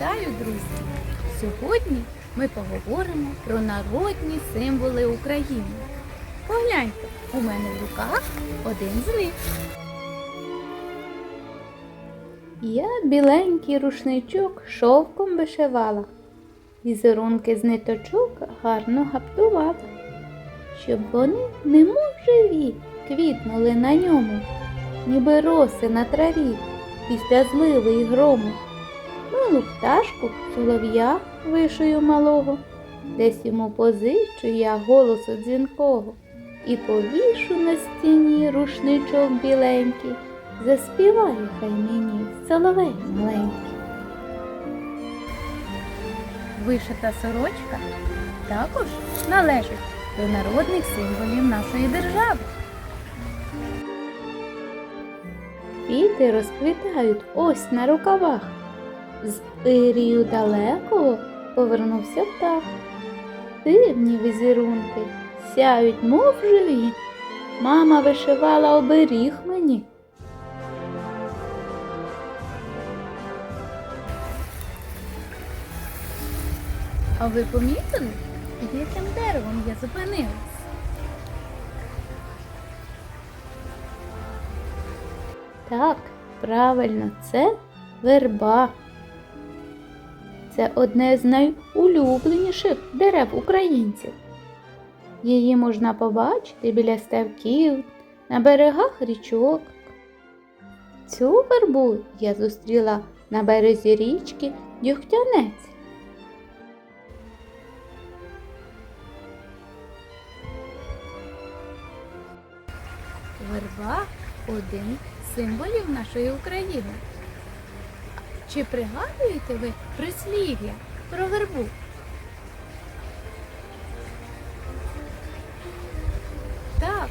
Вітаю, друзі! Сьогодні ми поговоримо про народні символи України. Погляньте, у мене в руках один з них. Я біленький рушничок шовком вишивала, візерунки з ниточок гарно гаптувала, щоб вони, немов живі, квітнули на ньому, ніби роси на траві після зливи й грому. Милу пташку солов'я вишию малого, десь йому позичу я голосу дзвінкого і повішу на стіні рушничок біленький, заспіває хай мені соловей маленький. Вишита сорочка також належить до народних символів нашої держави. Квіти розквітають ось на рукавах. З Ірію далекого повернувся птах. Дивні візерунки сяють, мов живі. Мама вишивала оберіг мені. А ви помітили, під яким деревом я зупинилась? Так, правильно, це верба. Це одне з найулюбленіших дерев українців. Її можна побачити біля ставків, на берегах річок. Цю вербу я зустріла на березі річки Дюхтянець. Верба один з символів нашої України. Чи пригадуєте ви прислів'я про вербу? Так,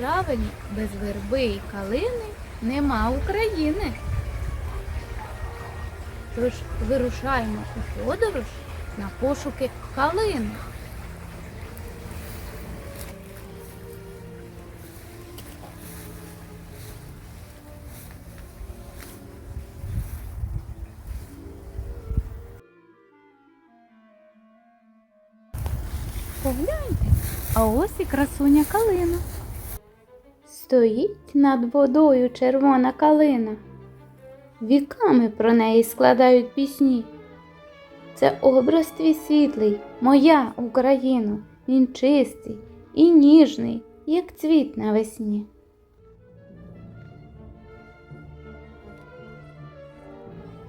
правильно, без верби і калини нема України. Тож вирушаємо у подорож на пошуки калини. Погляньте, а ось і красуня калина. Стоїть над водою червона калина. Віками про неї складають пісні. Це образ твій світлий, моя Україно, він чистий і ніжний, як цвіт навесні.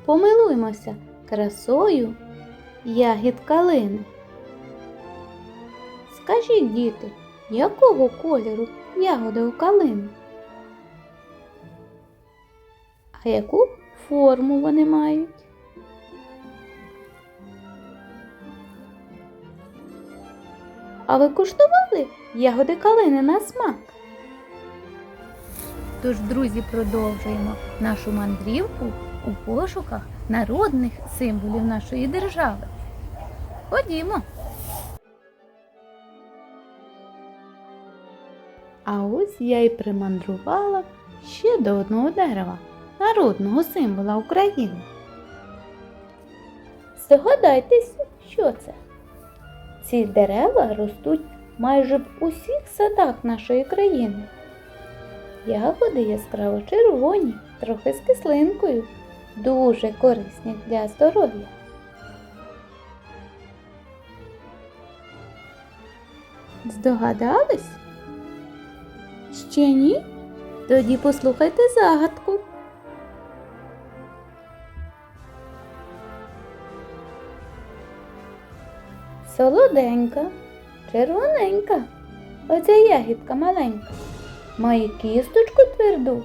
Помилуймося красою ягід калини. Скажіть, діти, якого кольору ягоди у калини? А яку форму вони мають? А ви куштували ягоди калини на смак? Тож, друзі, продовжуємо нашу мандрівку у пошуках народних символів нашої держави. Ходімо! А ось я й примандрувала ще до одного дерева, народного символа України. Здогадайтеся, що це? Ці дерева ростуть майже в усіх садах нашої країни. Ягоди яскраво червоні, трохи з кислинкою, дуже корисні для здоров'я. Здогадались? Ще ні? Тоді послухайте загадку. Солоденька, червоненька, оця ягідка маленька. Має кісточку тверду.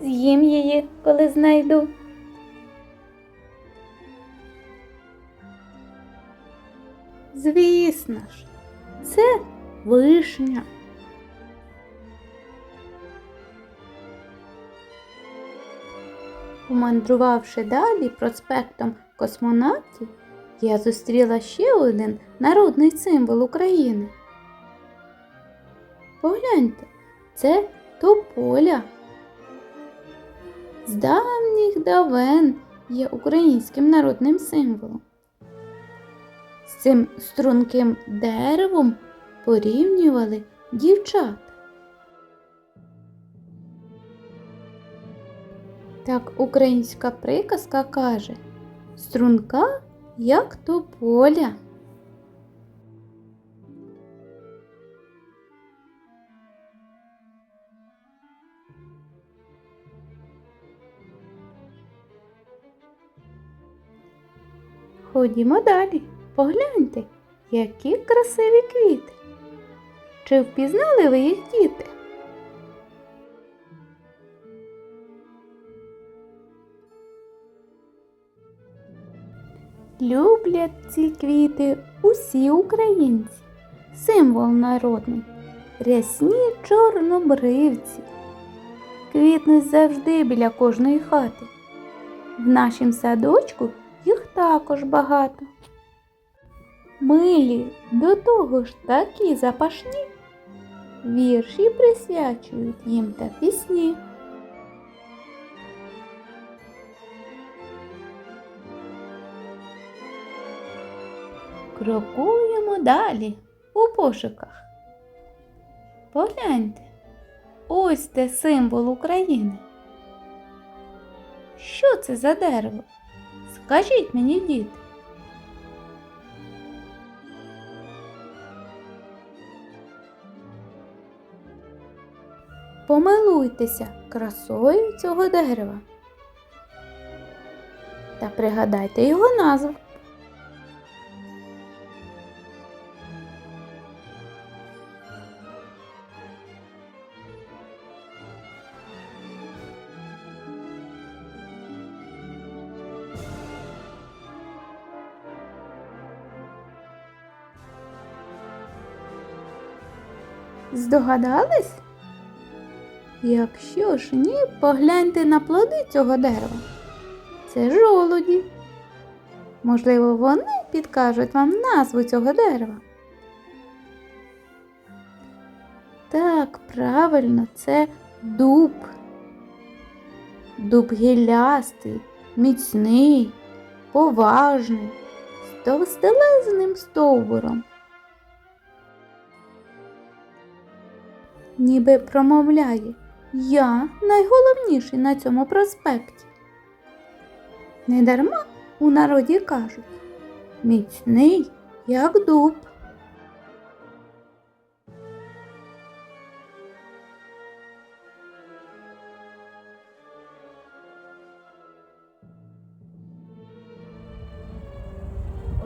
З'їм її, коли знайду. Звісно ж, це вишня. Помандрувавши далі проспектом космонавтів, я зустріла ще один народний символ України. Погляньте, це тополя. З давніх давен є українським народним символом. З цим струнким деревом порівнювали дівчат. Так українська приказка каже струнка як тополя. Ходімо далі. Погляньте, які красиві квіти. Чи впізнали ви їх діти? Люблять ці квіти усі українці. Символ народний. Рясні чорнобривці. Квітнуть завжди біля кожної хати. В нашім садочку їх також багато. Милі до того ж такі запашні. Вірші присвячують їм та пісні. Крокуємо далі у пошуках. Погляньте, ось де символ України. Що це за дерево? Скажіть мені, діти. Помилуйтеся красою цього дерева. Та пригадайте його назву. Здогадались? Якщо ж ні, погляньте на плоди цього дерева. Це жолуді. Можливо, вони підкажуть вам назву цього дерева. Так, правильно, це дуб. Дуб гілястий, міцний, поважний, з товстелезним стовбуром. Ніби промовляє Я найголовніший на цьому проспекті. Недарма у народі кажуть міцний, як дуб.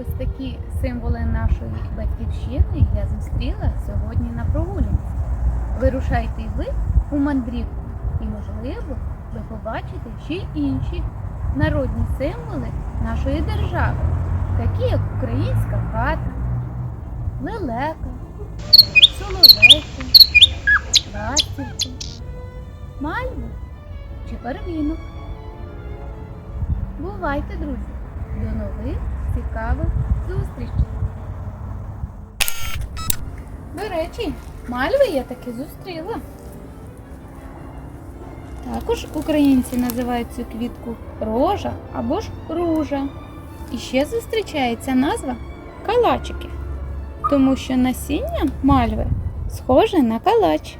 Ось такі символи нашої батьківщини я зустріла сьогодні на прогулянці. Вирушайте й ви у мандрівку, і, можливо, ви побачите ще й інші народні символи нашої держави, такі як українська хата, лелека, соловейко, ластівка, мальва чи первінок. Бувайте, друзі! До нових цікавих зустрічей! До речі, мальви я таки зустріла. Також українці називають цю квітку рожа або ж ружа. І ще зустрічається назва калачики, тому що насіння мальви схоже на калач.